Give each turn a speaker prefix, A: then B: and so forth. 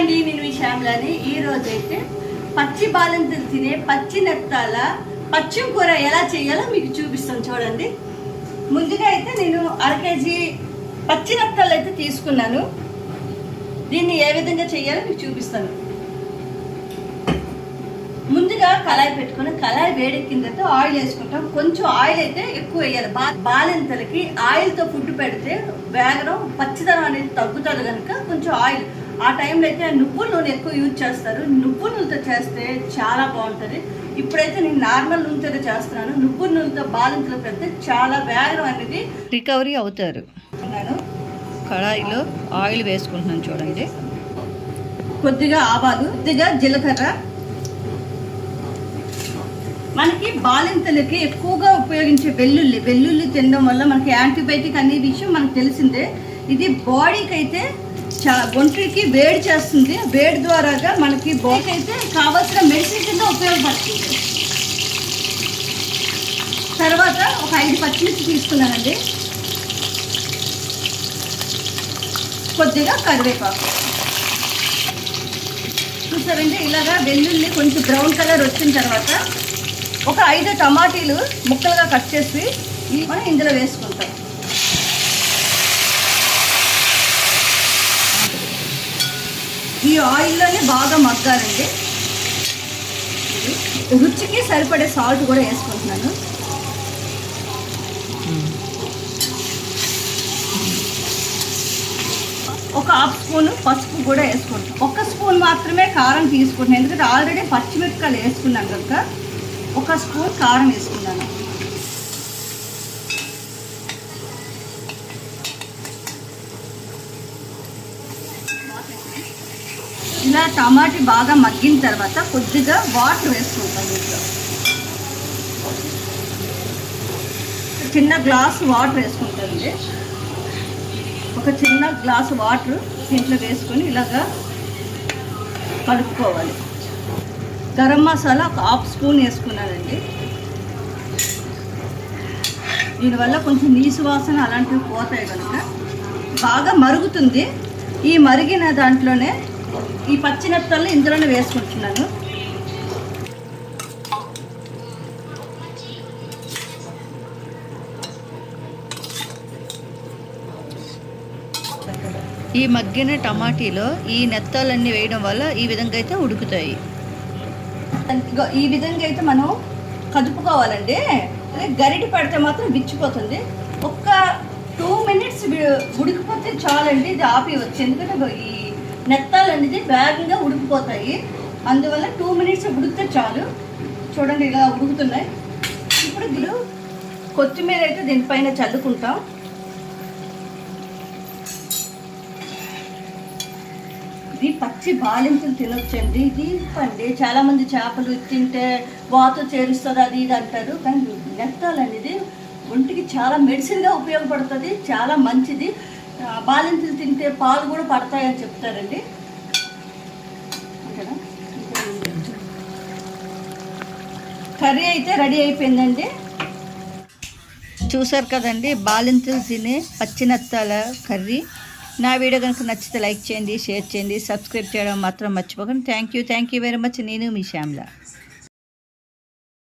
A: అండి నేను మీ శ్యామ్లాని. ఈ రోజైతే పచ్చి బాలంతులు తినే పచ్చి నెత్తాల పచ్చిమ కూర ఎలా చేయాలో మీకు చూపిస్తాను చూడండి. ముందుగా అయితే నేను అర కేజీ పచ్చి నెత్తాలు అయితే తీసుకున్నాను. దీన్ని ఏ విధంగా చేయాలో మీకు చూపిస్తాను. ముందుగా కళాయి పెట్టుకుని కళాయి వేడెక్కిన తర్వాత ఆయిల్ వేసుకుంటాం. కొంచెం ఆయిల్ అయితే ఎక్కువ వేయాలి. బా బాలింతలకి ఆయిల్తో ఫుడ్ పెడితే వేగడం పచ్చిదనం అనేది తగ్గుతుంది కనుక కొంచెం ఆయిల్ ఆ టైంలో అయితే నువ్వుల నూనె ఎక్కువ యూజ్ చేస్తారు. నువ్వుల నూనెతో చేస్తే చాలా బాగుంటుంది. ఇప్పుడైతే నేను నార్మల్ నూనెతో చేస్తున్నాను. నువ్వుల నూనెతో బాలింతలు పెడితే చాలా వేగం అనేది రికవరీ అవుతారు. నేను
B: కళాయిలో ఆయిల్ వేసుకుంటున్నాను చూడండి.
A: కొద్దిగా ఆవాలు కొద్దిగా జీలకర్ర. మనకి బాలింతలకి ఎక్కువగా ఉపయోగించే వెల్లుల్లి వెల్లుల్లి తినడం వల్ల మనకి యాంటీబయాటిక్ అనే విషయం మనకు తెలిసిందే. ఇది బాడీకి అయితే చా ఒంటికి వేడి చేస్తుంది. వేడి ద్వారాగా మనకి బాడీకి అయితే కావాల్సిన మెడిసిన్ కింద ఉపయోగపడుతుంది. తర్వాత ఒక ఐదు పచ్చిమిర్చి తీసుకున్నానండి. కొద్దిగా కరివేపాకు. చూసారంటే ఇలాగా వెల్లుల్లి కొంచెం బ్రౌన్ కలర్ వచ్చిన తర్వాత ఒక ఐదు టమాటీలు ముక్కలుగా కట్ చేసి మనం ఇందులో వేసుకుంటాం. ఈ ఆయిల్లోనే బాగా మగ్గాలండి. రుచికి సరిపడే సాల్ట్ కూడా వేసుకుంటున్నాను. ఒక హాఫ్ స్పూన్ పసుపు కూడా వేసుకుంటాం ఒక స్పూన్ మాత్రమే కారం తీసుకుంటాను ఎందుకంటే ఆల్రెడీ పచ్చిమిరపకాయలు వేసుకున్నాను కనుక ఒక స్పూన్ కారం వేసుకున్నాను. ఇలా టమాటీ బాగా మగ్గిన తర్వాత కొద్దిగా వాటర్ వేసుకుంటాం ఇంట్లో. చిన్న గ్లాస్ వాటర్ వేసుకుంటుంది ఒక చిన్న గ్లాస్ వాటర్ దీంట్లో వేసుకొని ఇలాగా కలుపుకోవాలి గరం మసాలా ఒక హాఫ్ స్పూన్ వేసుకున్నానండి. దీనివల్ల కొంచెం నీసు వాసన అలాంటివి పోతాయి కనుక బాగా మరుగుతుంది. ఈ మరిగిన దాంట్లోనే ఈ పచ్చిమిరపకాయలు ఇందులోనే వేసుకుంటున్నాను.
B: ఈ మగ్గిన టమాటీలో ఈ నెత్తాలన్నీ వేయడం వల్ల ఈ విధంగా అయితే ఉడుకుతాయి.
A: ఈ విధంగా అయితే మనం కదుపుకోవాలండి. గరిటి పడితే పెడితే మాత్రం విచ్చిపోతుంది. ఒక్క టూ మినిట్స్ ఉడికిపోతే చాలండి ఇది ఆపి వచ్చి. ఎందుకంటే ఈ నెత్తాలు అనేది వేగంగా ఉడికిపోతాయి. అందువల్ల టూ మినిట్స్ ఉడికితే చాలు. చూడండి ఇలా ఉడుకుతున్నాయి. ఇప్పుడు ఇప్పుడు కొత్తిమీర అయితే దీనిపైన చల్లుకుంటాం. ఇది పచ్చి బాలింతలు తినొచ్చండి. ఇది పండి చాలామంది చేపలు తింటే వాతో చేరుస్తుంది అది ఇది అంటారు. కానీ నెత్తాలు అనేది ఒంటికి చాలా మెడిసిన్గా ఉపయోగపడుతుంది. చాలా మంచిది. బాలింతలు తింటే పాలు కూడా పడతాయని చెప్తారండి. కర్రీ అయితే రెడీ అయిపోయిందండి.
B: చూసారు కదండి బాలింతలు తినే పచ్చినత్తాల కర్రీ. నా వీడియో కనుక నచ్చితే లైక్ చేయండి షేర్ చేయండి సబ్స్క్రైబ్ చేయడం మాత్రం మర్చిపోకండి. Thank you thank you very much నేను మీ శ్యామ్లా.